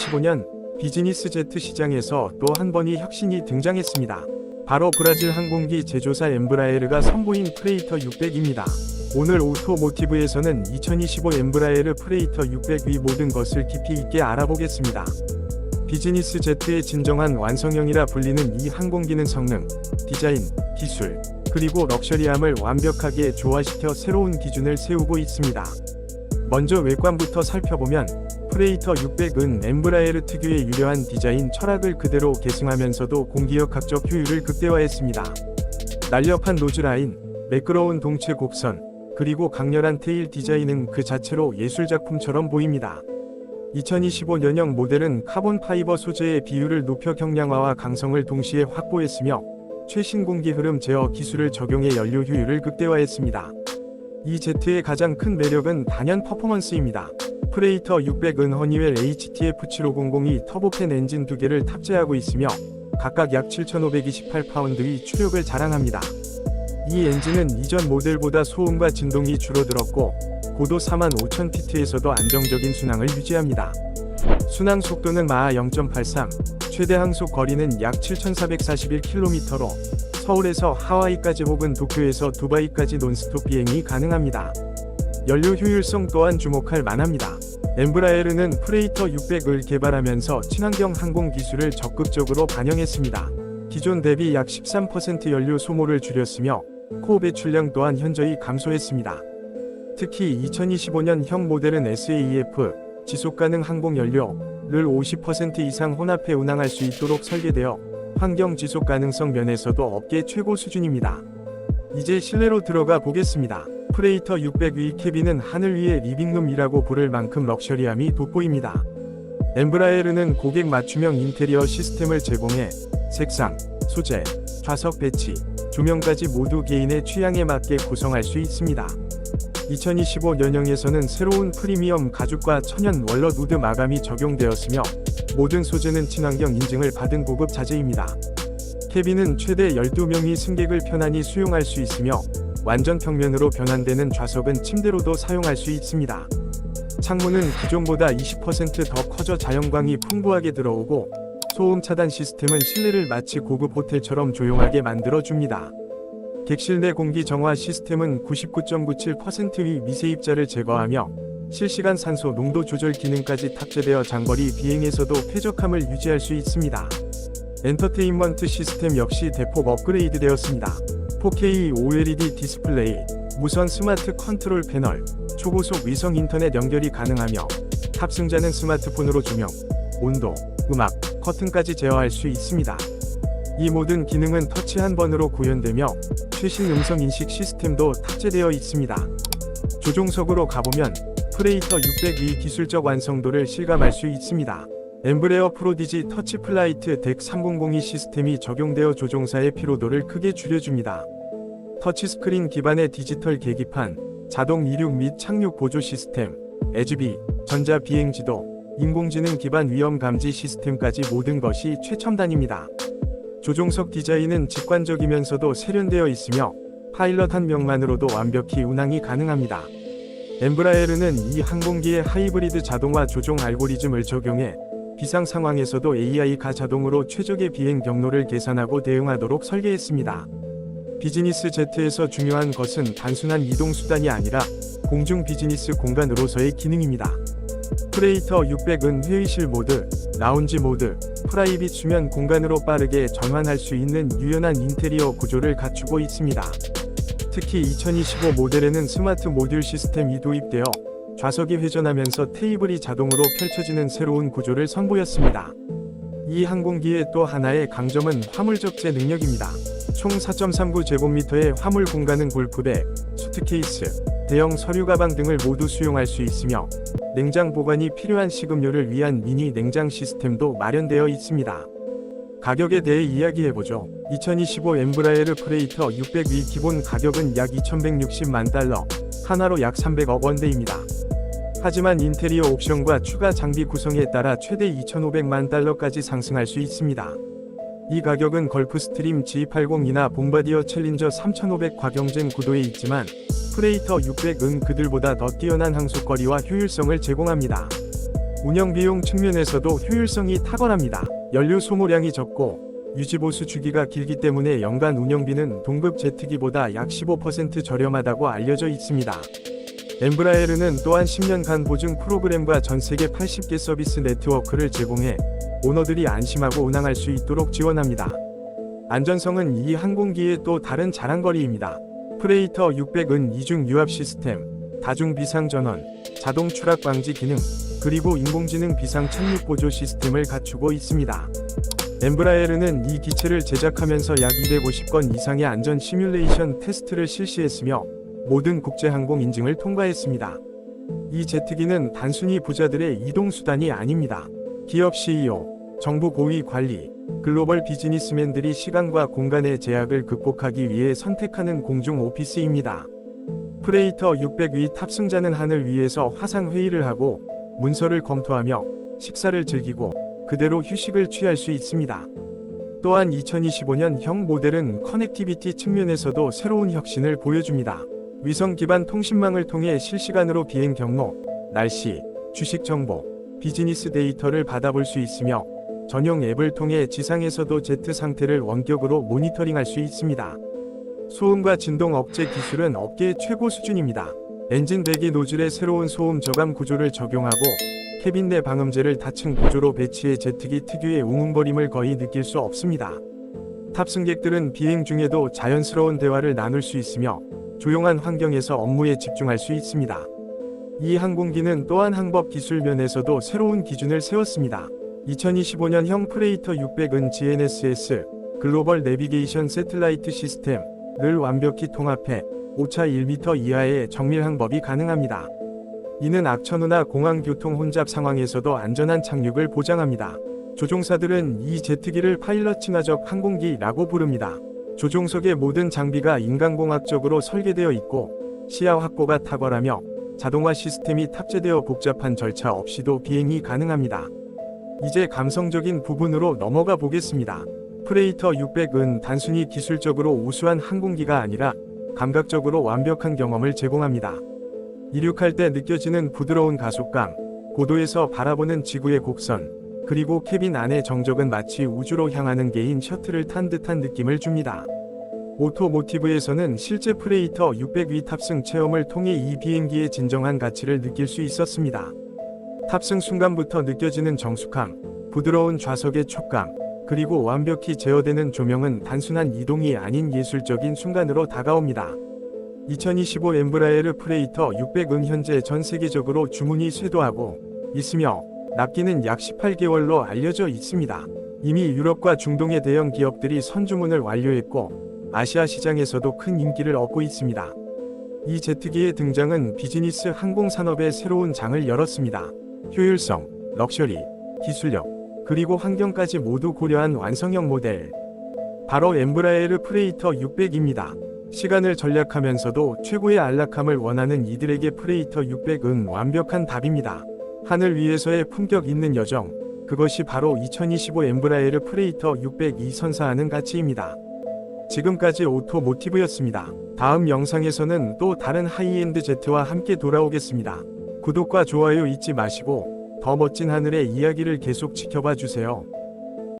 2015년 비즈니스 제트 시장에서 또 한 번의 혁신이 등장했습니다. 바로 브라질 항공기 제조사 엠브라에르가 선보인 프레이터 600입니다. 오늘 오토모티브에서는 2025 엠브라에르 프레이터 600의 모든 것을 깊이 있게 알아보겠습니다. 비즈니스 제트의 진정한 완성형이라 불리는 이 항공기는 성능, 디자인, 기술, 그리고 럭셔리함을 완벽하게 조화시켜 새로운 기준을 세우고 있습니다. 먼저 외관부터 살펴보면 프레이터 600은 엠브라에르 특유의 유려한 디자인 철학을 그대로 계승하면서도 공기역학적 효율을 극대화했습니다. 날렵한 노즈라인, 매끄러운 동체 곡선, 그리고 강렬한 테일 디자인은 그 자체로 예술작품처럼 보입니다. 2025년형 모델은 카본 파이버 소재의 비율을 높여 경량화와 강성을 동시에 확보했으며 최신 공기 흐름 제어 기술을 적용해 연료 효율을 극대화했습니다. 이 제트의 가장 큰 매력은 단연 퍼포먼스입니다. 프레이터 600은 허니웰 HTF7500이 터보팬 엔진 두 개를 탑재하고 있으며 각각 약 7,528파운드의 추력을 자랑합니다. 이 엔진은 이전 모델보다 소음과 진동이 줄어들었고 고도 45,000피트에서도 안정적인 순항을 유지합니다. 순항 속도는 마하 0.83, 최대 항속 거리는 약 7,441km로 서울에서 하와이까지 혹은 도쿄에서 두바이까지 논스톱 비행이 가능합니다. 연료 효율성 또한 주목할 만합니다. 엠브라에르는 프레이터 600을 개발하면서 친환경 항공 기술을 적극적으로 반영했습니다. 기존 대비 약 13% 연료 소모를 줄였으며 코어 배출량 또한 현저히 감소했습니다. 특히 2025년형 모델은 SAF 지속 가능 항공 연료를 50% 이상 혼합해 운항할 수 있도록 설계되어 환경 지속 가능성 면에서도 업계 최고 수준입니다. 이제 실내로 들어가 보겠습니다. 프레이터 600위 캐빈은 하늘 위의 리빙룸이라고 부를 만큼 럭셔리함이 돋보입니다. 엠브라에르는 고객 맞춤형 인테리어 시스템을 제공해 색상, 소재, 좌석 배치, 조명까지 모두 개인의 취향에 맞게 구성할 수 있습니다. 2025 년형에서는 새로운 프리미엄 가죽과 천연 월넛 우드 마감이 적용되었으며 모든 소재는 친환경 인증을 받은 고급 자재입니다. 캐빈은 최대 12명이 승객을 편안히 수용할 수 있으며 완전 평면으로 변환되는 좌석은 침대로도 사용할 수 있습니다. 창문은 기존보다 20%더 커져 자연광이 풍부하게 들어오고 소음 차단 시스템은 실내를 마치 고급 호텔처럼 조용하게 만들어 줍니다. 객실 내 공기 정화 시스템은 99.97%의 미세입자를 제거하며 실시간 산소 농도 조절 기능까지 탑재되어 장거리 비행에서도 쾌적함을 유지할 수 있습니다. 엔터테인먼트 시스템 역시 대폭 업그레이드 되었습니다. 4K OLED 디스플레이, 무선 스마트 컨트롤 패널, 초고속 위성 인터넷 연결이 가능하며 탑승자는 스마트폰으로 조명, 온도, 음악, 커튼까지 제어할 수 있습니다. 이 모든 기능은 터치 한 번으로 구현되며 최신 음성 인식 시스템도 탑재되어 있습니다. 조종석으로 가보면 프레이터 600의 기술적 완성도를 실감할 수 있습니다. 엠브레어 프로디지 터치 플라이트 덱 3002 시스템이 적용되어 조종사의 피로도를 크게 줄여줍니다. 터치스크린 기반의 디지털 계기판, 자동 이륙 및 착륙 보조 시스템, 에즈비, 전자 비행 지도, 인공지능 기반 위험 감지 시스템까지 모든 것이 최첨단입니다. 조종석 디자인은 직관적이면서도 세련되어 있으며 파일럿 한 명만으로도 완벽히 운항이 가능합니다. 엠브라에르는 이 항공기의 하이브리드 자동화 조종 알고리즘을 적용해 비상 상황에서도 AI 가 자동으로 최적의 비행 경로를 계산하고 대응하도록 설계했습니다. 비즈니스 제트에서 중요한 것은 단순한 이동 수단이 아니라 공중 비즈니스 공간으로서의 기능입니다. 프레이터 600은 회의실 모드, 라운지 모드, 프라이빗 수면 공간으로 빠르게 전환할 수 있는 유연한 인테리어 구조를 갖추고 있습니다. 특히 2025 모델에는 스마트 모듈 시스템이 도입되어 좌석이 회전하면서 테이블이 자동으로 펼쳐지는 새로운 구조를 선보였습니다. 이 항공기의 또 하나의 강점은 화물 적재 능력입니다. 총 4.39 제곱미터의 화물 공간은 골프백, 수트케이스, 대형 서류 가방 등을 모두 수용할 수 있으며 냉장 보관이 필요한 식음료를 위한 미니 냉장 시스템도 마련되어 있습니다. 가격에 대해 이야기해보죠. 2025 엠브라에르 프레이터 600위 기본 가격은 약 2160만 달러, 하나로 약 300억 원대입니다. 하지만 인테리어 옵션과 추가 장비 구성에 따라 최대 2,500만 달러까지 상승할 수 있습니다. 이 가격은 걸프 스트림 G80이나 bombardier 챌린저 3500 과 경쟁 구도에 있지만 프레이터 600은 그들보다 더 뛰어난 항속거리와 효율성을 제공합니다. 운영 비용 측면에서도 효율성이 탁월합니다. 연료 소모량이 적고 유지보수 주기가 길기 때문에 연간 운영비는 동급 제트기보다 약 15% 저렴하다고 알려져 있습니다. 엠브라에르는 또한 10년간 보증 프로그램과 전 세계 80개 서비스 네트워크를 제공해 오너들이 안심하고 운항할 수 있도록 지원합니다. 안전성은 이 항공기의 또 다른 자랑거리입니다. 프레이터 600은 이중 유압 시스템, 다중 비상 전원, 자동 추락 방지 기능, 그리고 인공지능 비상 착륙 보조 시스템을 갖추고 있습니다. 엠브라에르는 이 기체를 제작하면서 약 250건 이상의 안전 시뮬레이션 테스트를 실시했으며 모든 국제항공 인증을 통과했습니다. 이 제트기는 단순히 부자들의 이동 수단이 아닙니다. 기업 CEO, 정부 고위 관리, 글로벌 비즈니스맨들이 시간과 공간의 제약을 극복하기 위해 선택하는 공중 오피스입니다. 프레이터 600위 탑승자는 하늘 위에서 화상 회의를 하고 문서를 검토하며 식사를 즐기고 그대로 휴식을 취할 수 있습니다. 또한 2025년형 모델은 커넥티비티 측면에서도 새로운 혁신을 보여줍니다. 위성 기반 통신망을 통해 실시간으로 비행 경로, 날씨, 주식 정보, 비즈니스 데이터를 받아볼 수 있으며 전용 앱을 통해 지상에서도 제트 상태를 원격으로 모니터링할 수 있습니다. 소음과 진동 억제 기술은 업계 최고 수준입니다. 엔진 배기 노즐에 새로운 소음 저감 구조를 적용하고 캐빈 내 방음제를 다층 구조로 배치해 제트기 특유의 웅웅거림을 거의 느낄 수 없습니다. 탑승객들은 비행 중에도 자연스러운 대화를 나눌 수 있으며 조용한 환경에서 업무에 집중할 수 있습니다. 이 항공기는 또한 항법 기술 면에서도 새로운 기준을 세웠습니다. 2025년형 프레이터 600은 GNSS 글로벌 내비게이션 세틀라이트 시스템을 완벽히 통합해 오차 1m 이하의 정밀 항법이 가능합니다. 이는 악천후나 공항 교통 혼잡 상황에서도 안전한 착륙을 보장합니다. 조종사들은 이 제트기를 파일럿 친화적 항공기라고 부릅니다. 조종석의 모든 장비가 인간공학적으로 설계되어 있고 시야 확보가 탁월하며 자동화 시스템이 탑재되어 복잡한 절차 없이도 비행이 가능합니다. 이제 감성적인 부분으로 넘어가 보겠습니다. 프레이터 600은 단순히 기술적으로 우수한 항공기가 아니라 감각적으로 완벽한 경험을 제공합니다. 이륙할 때 느껴지는 부드러운 가속감, 고도에서 바라보는 지구의 곡선, 그리고 캐빈 안의 정적은 마치 우주로 향하는 개인 셔틀을 탄 듯한 느낌을 줍니다. 오토모티브에서는 실제 프레이터 600위 탑승 체험을 통해 이 비행기의 진정한 가치를 느낄 수 있었습니다. 탑승 순간부터 느껴지는 정숙함, 부드러운 좌석의 촉감, 그리고 완벽히 제어되는 조명은 단순한 이동이 아닌 예술적인 순간으로 다가옵니다. 2025 엠브라에르 프레이터 600은 현재 전 세계적으로 주문이 쇄도하고 있으며 납기는 약 18개월로 알려져 있습니다. 이미 유럽과 중동의 대형 기업들이 선주문을 완료했고 아시아 시장에서도 큰 인기를 얻고 있습니다. 이 제트기의 등장은 비즈니스 항공 산업의 새로운 장을 열었습니다. 효율성, 럭셔리, 기술력, 그리고 환경까지 모두 고려한 완성형 모델. 바로 엠브라에르 프레이터 600입니다. 시간을 전략하면서도 최고의 안락함을 원하는 이들에게 프레이터 600은 완벽한 답입니다. 하늘 위에서의 품격 있는 여정, 그것이 바로 2025 엠브라에르 프레이터 600이 선사하는 가치입니다. 지금까지 오토모티브였습니다. 다음 영상에서는 또 다른 하이엔드 제트와 함께 돌아오겠습니다. 구독과 좋아요 잊지 마시고 더 멋진 하늘의 이야기를 계속 지켜봐 주세요.